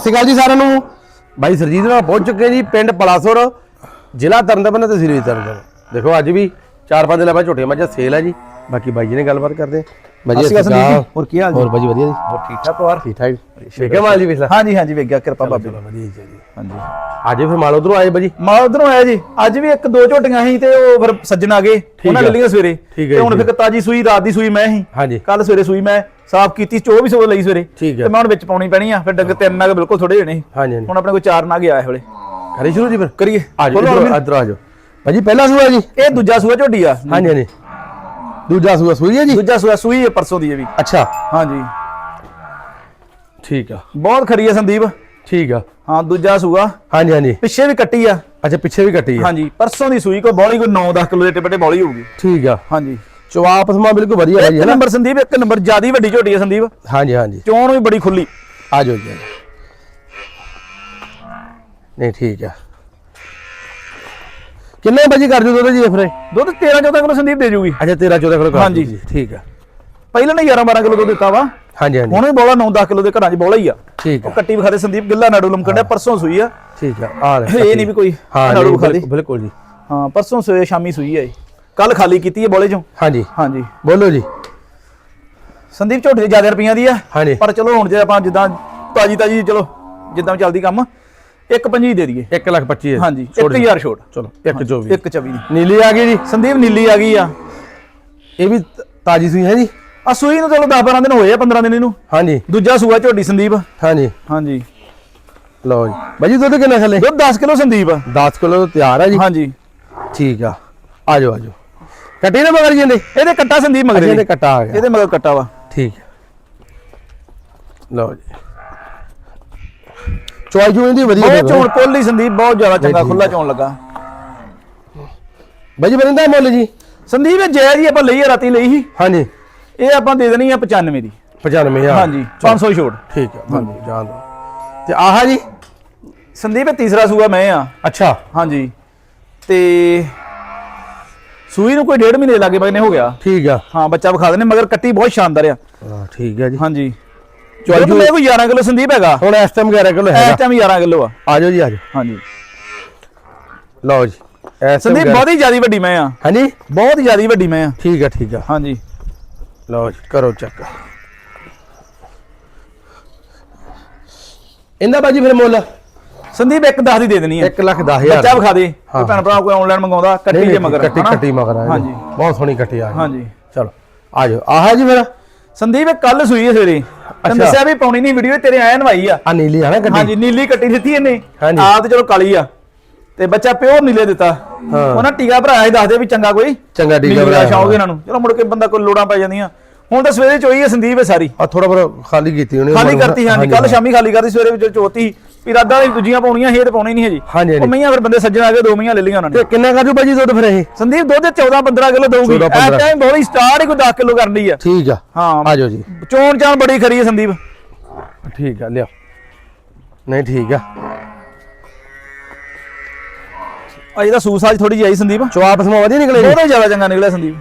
ਸਤਿ ਸ਼੍ਰੀ ਅਕਾਲ ਜੀ ਸਾਰਿਆਂ ਨੂੰ। ਬਾਈ ਸਰਜੀਤ ਨਾਲ ਪਹੁੰਚ ਚੁੱਕੇ ਜੀ ਪਿੰਡ ਪਲਾਸੁਰ ਜ਼ਿਲ੍ਹਾ ਤਰਨਤਾਰਨ ਤੇ ਵੀ ਤਰਨਤਾਰਨ। ਦੇਖੋ ਅੱਜ ਵੀ ਚਾਰ ਪੰਜ ਬਾਅਦ ਝੋਟੀਆਂ ਮੱਝਾਂ ਸੇਲ ਹੈ ਜੀ। ਬਾਕੀ ਬਾਈ ਜੀ ਨੇ ਗੱਲਬਾਤ ਕਰਦੇ ਹਾਂ। ਬਾਈ ਜੀ ਸਤਿ ਸ਼੍ਰੀ ਅਕਾਲ। ਹੋਰ ਕੀ ਹਾਲ ਜੀ? ਹੋਰ ਬਾਈ ਜੀ ਵਧੀਆ ਜੀ। ਹੋਰ ਠੀਕ ਠਾਕ ਪਰਿਵਾਰ? ਠੀਕ ਠਾਕ ਵੇਖਿਆ ਮਾਲ ਜੀ ਪਿਛਲਾ ਹਾਂਜੀ ਹਾਂਜੀ ਵੇਖਿਆ ਕਿਰਪਾ ਬਾਬੇ ਦੀ। ਵਧੀਆ ਜੀ ਜੀ ਹਾਂਜੀ। ਅੱਜ ਫਿਰ ਮਾਲ ਉਧਰੋਂ ਆਏ ਬਾਈ ਜੀ? ਮਾਲ ਉਧਰੋਂ ਆਇਆ ਜੀ। ਅੱਜ ਵੀ ਇੱਕ ਦੋ ਝੋਟੀਆਂ ਸੀ ਤੇ ਉਹ ਫਿਰ ਸੱਜਣ ਆ ਗਏ। ਉਹਨਾਂ ਹੈ। ਲੈ ਲਈਆਂ ਸਵੇਰੇ। ਹੈ ਤੇ ਹੁਣ। ਫਿਰ ਤਾਜੀ ਸੂਈ ਰਾਤ ਦੀ ਸੂਈ ਮੈਂ ਹਾਂਜੀ। ਕੱਲ ਸਵੇਰੇ ਸੂਈ ਮੈਂ। ਸਾਫ਼ ਕੀਤੀ ਚੋ ਵੀ ਸੋ ਲਈ ਸਵੇਰੇ। ਠੀਕ ਹੈ। ਤੇ ਮੈਂ ਹੁਣ ਵਿੱਚ ਪਾਉਣੀ ਪੈਣੀ ਆ ਫਿਰ ਡੰਗ ਤਿੰਨ ਨਾਗ ਬਿਲਕੁਲ ਥੋੜੇ ਜਣੇ ਹਾਂਜੀ ਹਾਂਜੀ। ਹੁਣ ਆਪਣੇ ਕੋਲ ਚਾਰ ਨਾਗ ਆ ਇਸ ਵੇਲੇ। ਕਰੀ ਸ਼ੁਰੂ ਜੀ ਫਿਰ? ਕਰੀਏ। ਆਜੋ ਖੋਲੋ ਹੁਣ ਇੱਧਰ ਆ ਜਾਓ। ਬਾਈ ਜੀ ਪਹਿਲਾ ਸੂਆ ਜੀ? ਇਹ ਦੂਜਾ ਸੂਆ ਝੋਟੀ ਆ। ਹਾਂਜੀ ਹਾਂਜੀ। ਦੂਜਾ ਸੂਆ ਸੂਈ ਹੈ ਜੀ? ਦੂਜਾ ਸੂਆ ਸੂਈ ਹੈ ਪਰਸੋਂ ਦੀ ਇਹ ਵੀ। ਅੱਛਾ। ਹਾਂਜੀ। ਠੀਕ ਆ। ਬਹੁਤ ਖਰੀ ਆ ਸੰਦੀਪ। ਠੀਕ ਆ। ਹਾਂ ਦੂਜਾ ਸੂਆ। ਹਾਂਜੀ ਹਾਂਜੀ। ਪਿੱਛੇ ਵੀ ਕੱਟੀ ਆ। ਅੱਛਾ ਪਿੱਛੇ ਵੀ ਕੱਟੀ ਆ। ਹਾਂਜੀ ਪਰਸੋਂ ਦੀ ਸੂਈ ਕੋ ਬੌਲੀ ਕੋਈ 9-10 ਕਿਲੋ ਦੇ ਟਿਪਟੇ ਬੌਲੀ ਹੋਊਗੀ। ਠੀਕ ਆ। ਹਾਂਜੀ। ਚਵਾਪ ਸਮਾ ਬਿਲਕੁਲ ਵਧੀਆ ਹੈ ਜੀ ਇੱਕ ਨੰਬਰ ਸੰਦੀਪ ਇੱਕ ਨੰਬਰ ਜਿਆਦੀ ਵੱਡੀ ਝੋਟੀ ਹੈ ਸੰਦੀਪ। ਹਾਂਜੀ ਹਾਂਜੀ। ਚੋਣ ਵੀ ਬੜੀ ਖੁੱਲੀ। ਆ ਜਾਓ ਜੀ ਆ ਜਾਓ। ਨਹੀਂ ਠੀਕ ਆ। ਕਿੰਨੇ ਵਜੇ ਕਰ ਜੀ ਇਹ ਫਿਰ? ਇਹ? ਦੁੱਧ 13-14 ਕਿਲੋ ਸੰਦੀਪ ਦੇ ਜੂਗੀ। ਅੱਛਾ 13 14 ਕਿਲੋ ਕਰ ਦਿਓ ਹਾਂਜੀ। ਜੀ ਠੀਕ ਆ। ਪਹਿਲਾਂ ਨੇ 11-12 ਕਿਲੋ ਦੁੱਧ ਦਿੱਤਾ ਵਾ। ਹਾਂਜੀ ਹਾਂਜੀ। ਹੁਣ ਵੀ ਬੋਲਾ 9-10 ਕਿਲੋ ਦੇ ਘਰਾਂ 'ਚ ਬੋਲਾ ਹੀ ਆ। ਠੀਕ ਉਹ ਆ ਕੱਟੀ ਵਿਖਾਦੇ ਸੰਦੀਪ ਗਿੱਲਾ ਨਾੜੂ ਲਮਕੰਡਾ ਪਰਸੋਂ ਸੂਈ ਆ। ਠੀਕ ਆ ਆ ਲੈ ਇਹ ਨਹੀਂ ਵੀ ਕੋਈ ਹਾਂ ਨਾੜੂ ਵਿਖਾ ਦੇ ਬਿਲਕੁਲ- ਜੀ। ਹਾਂ ਪਰਸੋਂ ਸਵੇਰੇ ਸ਼ਾਮੀ ਸੂਈ ਆ ਕੱਲ ਖਾਲੀ ਕੀਤੀ ਹੈ ਬੋਲੇ 'ਚੋਂ? ਹਾਂਜੀ। ਹਾਂਜੀ। ਬੋਲੋ ਜੀ। ਸੰਦੀਪ ਝੋਟੀ ਦੇ ਜ਼ਿਆਦਾ ਰੁਪਈਆਂ ਦੀ ਆ। ਹਾਂਜੀ। ਪਰ ਚਲੋ ਹੁਣ ਜੇ ਆਪਾਂ ਜਿੱਦਾਂ ਤਾਜੀ ਤਾਜੀ ਚਲੋ ਜਿੱਦਾਂ ਚੱਲਦੀ ਕੰਮ ਇੱਕ ਦੇ ਦਈਏ। 1 ਲੱਖ 25 ਹਾਂਜੀ 1000 ਛੋਟ ਚਲੋ 1 24 ਇੱਕ ਚਵੀ ਦੀ ਨੀਲੀ ਆ ਗਈ ਜੀ। ਸੰਦੀਪ ਨੀਲੀ ਆ ਗਈ ਆ। ਇਹ ਵੀ ਤਾਜੀ ਸੂਈ ਹੈ ਜੀ? ਆ ਸੂਈ ਨੂੰ ਚਲੋ 10 12 ਦਿਨ ਹੋਏ ਆ 15 ਦਿਨ ਇਹਨੂੰ। ਹਾਂਜੀ। ਦੂਜਾ ਸੂਆ ਝੋਟੀ ਸੰਦੀਪ। ਹਾਂਜੀ। ਹਾਂਜੀ। ਲਓ ਜੀ। ਬਾਈ ਜੀ ਦੁੱਧ ਕਿੰਨਾ ਥੱਲੇ ਦੁੱਧ 10 ਕਿਲੋ ਸੰਦੀਪ। 10 ਕਿਲੋ ਤਿਆਰ ਹੈ ਜੀ? ਹਾਂਜੀ। ਠੀਕ ਆ। ਆ ਜਾਓ ਆ ਜਾਓ। ਕੱਟੀ ਨਾ ਮਗਰ ਜਾਂਦੇ ਇਹਦੇ? ਕੱਟਾ ਸੰਦੀਪ ਮਗਰੇ ਇਹਦੇ। ਕੱਟਾ ਆ ਗਿਆ। ਇਹਦੇ ਮਗਰ ਕੱਟਾ ਵਾ। ਠੀਕ ਲਓ ਜੀ। ਚੋਈ ਜੂ ਇਹਦੀ ਵਧੀਆ ਬਹੁਤ ਚੋਣ ਪੋਲੀ ਸੰਦੀਪ ਬਹੁਤ ਜ਼ਿਆਦਾ ਚੰਗਾ ਖੁੱਲਾ ਚੋਣ ਲੱਗਾ। ਬਾਈ ਜੀ ਬਰਿੰਦਾ ਮੁੱਲ ਜੀ। ਸੰਦੀਪ ਇਹ ਜੈ ਜੀ ਆਪਾਂ ਲਈ ਰਾਤੀ ਲਈ ਸੀ। ਹਾਂਜੀ। ਇਹ ਆਪਾਂ ਦੇ ਦੇਣੀ ਆ 95 ਦੀ। 95000 ਹਾਂਜੀ 500 ਛੋਟ। ਠੀਕ ਹੈ ਹਾਂਜੀ ਜਾਣ ਦੋ ਤੇ ਆਹ ਜੀ? ਸੰਦੀਪ ਇਹ ਤੀਸਰਾ ਸੂਆ ਮੈਂ ਆ। ਅੱਛਾ। ਹਾਂਜੀ। ਤੇ ਸੂਈ ਨੂੰ ਕੋਈ ਡੇਢ ਮਹੀਨੇ ਲਾਗੇ ਬਗਨੇ ਹੋ ਗਿਆ। ਠੀਕ ਆ। ਹਾਂ ਬੱਚਾ ਵਿਖਾ ਦਿੰਦੇ ਮਗਰ ਕੱਟੀ ਬਹੁਤ ਸ਼ਾਨਦਾਰ ਆ। ਹਾਂ ਠੀਕ ਹੈ ਜੀ। ਹਾਂਜੀ। ਚੋਈ ਜੂ ਮੇਰੇ ਕੋਈ 11 ਕਿਲੋ ਸੰਦੀਪ ਹੈਗਾ? ਹੁਣ ਇਸ ਟਾਈਮ 11 ਕਿਲੋ ਇਸ ਹੈਗਾ ਟਾਈਮ 11 ਕਿਲੋ ਆ। ਆ ਜਾਓ ਜੀ ਆ ਜਾਓ। ਹਾਂਜੀ। ਲਓ ਜੀ ਇਸ ਸੰਦੀਪ ਬਹੁਤ ਹੀ ਜ਼ਿਆਦੀ ਵੱਡੀ ਮੈਂ ਆ। ਹਾਂਜੀ? ਬਹੁਤ ਹੀ ਜ਼ਿਆਦੀ ਵੱਡੀ ਮੈਂ ਆ। ਠੀਕ ਆ ਠੀਕ ਆ। ਹਾਂਜੀ। ਲਓ ਜੀ ਕਰੋ ਚੈੱਕ। ਇਹਦਾ ਬਾਜੀ ਫਿਰ ਮੁੱਲ। ਸੰਦੀਪ ਇੱਕ 10 ਦੀ ਦੇ ਦੇਣੀ ਆ। 1 ਲੱਖ 10000 ਬੱਚਾ ਵਿਖਾ ਦੇ। ਹਾਂ। ਕੋਈ ਭੈਣ ਭਰਾ ਕੋਈ ਆਨਲਾਈਨ ਮੰਗਾਉਂਦਾ ਕੱਟੀ ਜੇ ਮਗਰ ਕੱਟੀ? ਕੱਟੀ ਮਗਰ। ਹਾਂਜੀ। ਬਹੁਤ ਸੋਹਣੀ ਕੱਟੀ ਆ। ਹਾਂਜੀ। ਚਲੋ ਆ ਜਾਓ। ਆਹ ਜੀ ਮੇਰਾ ਸੰਦੀਪ ਇਹ ਕੱਲ ਸੂਈ ਹੈ ਸਵੇਰੇ। ਤੈਨੂੰ। ਦੱਸਿਆ ਵੀ ਪਾਉਣੀ ਨਹੀਂ ਵੀਡੀਓ ਤੇਰੇ ਆਇਆ ਨਵਾਈ ਆ। ਆ ਨੀਲੀ ਆ ਨਾ ਕੱਟੀ। ਹਾਂਜੀ ਨੀਲੀ ਕੱਟੀ ਦਿੱਤੀ ਇਹਨੇ। ਆਪ ਤੇ ਚਲੋ ਕਾਲੀ ਆ। ਤੇ ਬੱਚਾ ਪਿਓਰ ਨੀਲੇ ਦਿੱਤਾ। ਹਾਂ। ਉਹਨਾਂ ਟੀਕਾ ਭਰਾਇਆ ਸੀ ਦੱਸਦੇ ਵੀ ਚੰਗਾ ਕੋਈ। ਚੰਗਾ ਟੀਕਾ ਭਰਾਇਆ ਸ਼ੌਂਕ ਇਹਨਾਂ ਨੂੰ। ਚਲੋ ਮੁੜ ਕੇ ਬੰਦਾ ਕੋਈ ਲੋੜਾਂ ਪੈ ਜਾਂਦੀਆਂ। ਹੁਣ ਤਾਂ ਸਵੇਰੇ ਚੋਈ ਹੈ ਸੰਦੀਪ ਇਹ ਸਾਰੀ। ਆ ਥੋੜਾ ਬੜਾ ਖਾਲੀ ਕੀਤੀ ਉਹਨੇ। ਖਾਲੀ ਕਰਤੀ ਹਾਂਜੀ। ਕੱਲ ਸ਼ਾਮੀ ਖਾਲੀ ਕਰਤੀ ਸਵੇਰੇ ਵਿੱਚ ਚੋਤੀ। ਵੀ ਰਾਦਾਂ ਵਾਲੀ ਦੂਜੀਆਂ ਪਾਉਣੀਆਂ ਇਹ ਤੇ ਪਾਉਣੀ ਨਹੀਂ ਹਜੀ ਹਾਂਜੀ, ਹਾਂਜੀ। ਉਹ ਮਈਆਂ ਫਿਰ ਬੰਦੇ ਸੱਜਣ ਆ ਗਏ ਦੋ ਮਈਆਂ ਲੈ ਲਈਆਂ ਉਹਨਾਂ ਨੇ। ਤੇ ਕਿੰਨਾ ਕਾਜੂ ਬਾਜੀ ਦੁੱਧ ਫਿਰ ਇਹ? ਸੰਦੀਪ ਦੁੱਧ 14 15 ਕਿਲੋ ਦਊਗੀ। 14, ਇਸ 15 ਟਾਈਮ ਬੋਲੀ ਸਟਾਰਟ ਹੀ ਕੋਈ 10 ਕਿਲੋ ਕਰਦੀ ਆ। ਠੀਕ ਆ। ਹਾਂ। ਆ ਜਾਓ ਜੀ। ਚੋਣ ਚਾਣ ਬੜੀ ਖਰੀ ਹੈ ਸੰਦੀਪ। ਠੀਕ ਆ ਲਿਆ ਨਹੀਂ ਠੀਕ ਆ। ਅਜੇ ਤਾਂ ਸੂਸਾਜ ਥੋੜੀ ਜਿਹੀ ਆਈ ਸੰਦੀਪ। ਚਵਾਪ ਸਮਾ ਵਧੀਆ ਨਿਕਲੇ ਜੀ? ਬਹੁਤ ਜ਼ਿਆਦਾ ਚੰਗਾ ਨਿਕਲਿਆ ਸੰਦੀਪ।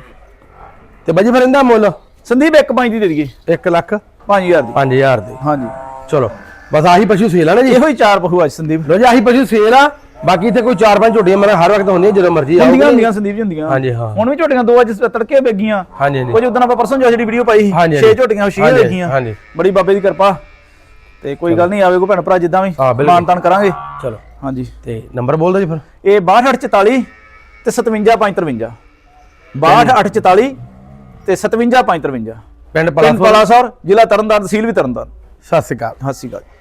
ਤੇ ਬਾਜੀ ਫਿਰ ਇਹਦਾ ਮੁੱਲ? ਸੰਦੀਪ ਇੱਕ ਪੰਜ ਦੀ ਦੇ ਦਈਏ। 1 ਲੱਖ 5000 ਦੀ। 5000 ਦੇ। ਹਾਂਜੀ। ਚਲੋ। ਬਸ ਆਹੀ ਪਸ਼ੂ ਸੇਲ ਆ ਨਾ ਜੀ। ਇਹੋ ਹੀ ਚਾਰ ਪਖੂ ਅੱਜ ਸੰਦੀਪ। ਲੋ ਜੀ ਆਹੀ ਪਸ਼ੂ ਸੇਲ ਆ। ਬਾਕੀ ਇੱਥੇ ਕੋਈ 4-5 ਝੋਟੀਆਂ ਮੇਰੇ ਹਰ ਵਕਤ ਹੁੰਦੀਆਂ ਜਦੋਂ ਮਰਜ਼ੀ ਆਓ ਹੁੰਦੀਆਂ ਸੰਦੀਪ ਜੀ ਹੁੰਦੀਆਂ। ਹਾਂਜੀ, ਹਾਂ। ਹੁਣ ਵੀ ਝੋਟੀਆਂ ਦੋ ਅੱਜ ਤੜਕੇ ਵੇਗੀਆਂ। ਹਾਂਜੀ ਹਾਂਜੀ। ਕੁਝ ਉਦੋਂ ਆਪਾਂ ਪਰਸੋਂ ਜਿਹੜੀ ਵੀਡੀਓ ਪਾਈ ਸੀ ਛੇ। ਝੋਟੀਆਂ ਛੇ ਵੇਗੀਆਂ। ਹਾਂਜੀ। ਬੜੀ ਬਾਬੇ ਦੀ ਕਿਰਪਾ। ਤੇ ਕੋਈ ਗੱਲ ਨਹੀਂ ਆਵੇ ਕੋ ਭੈਣ ਭਰਾ ਜਿੱਦਾਂ ਵੀ। ਹਾਂ, ਬਿਲਕੁਲ। ਮਾਨ ਤਾਨ ਕਰਾਂਗੇ। ਚਲੋ। ਹਾਂਜੀ। ਤੇ ਨੰਬਰ ਬੋਲ ਦਿਓ ਜੀ ਫਿਰ? ਇਹ 6244 ਤੇ 57553 62844 ਤੇ 57553 ਪਿੰਡ ਪਿੰਡ ਪਲਾਸੋ ਪਲਾਸੌਰ ਜ਼ਿਲ੍ਹਾ ਤਰਨਤਾਰਨ ਤਹਿਸੀਲ ਵੀ ਤਰਨਤਾਰਨ। ਸਤਿ ਸ਼੍ਰੀ ਅਕਾਲ। ਸਤਿ ਸ਼੍ਰੀ ਅਕਾਲ।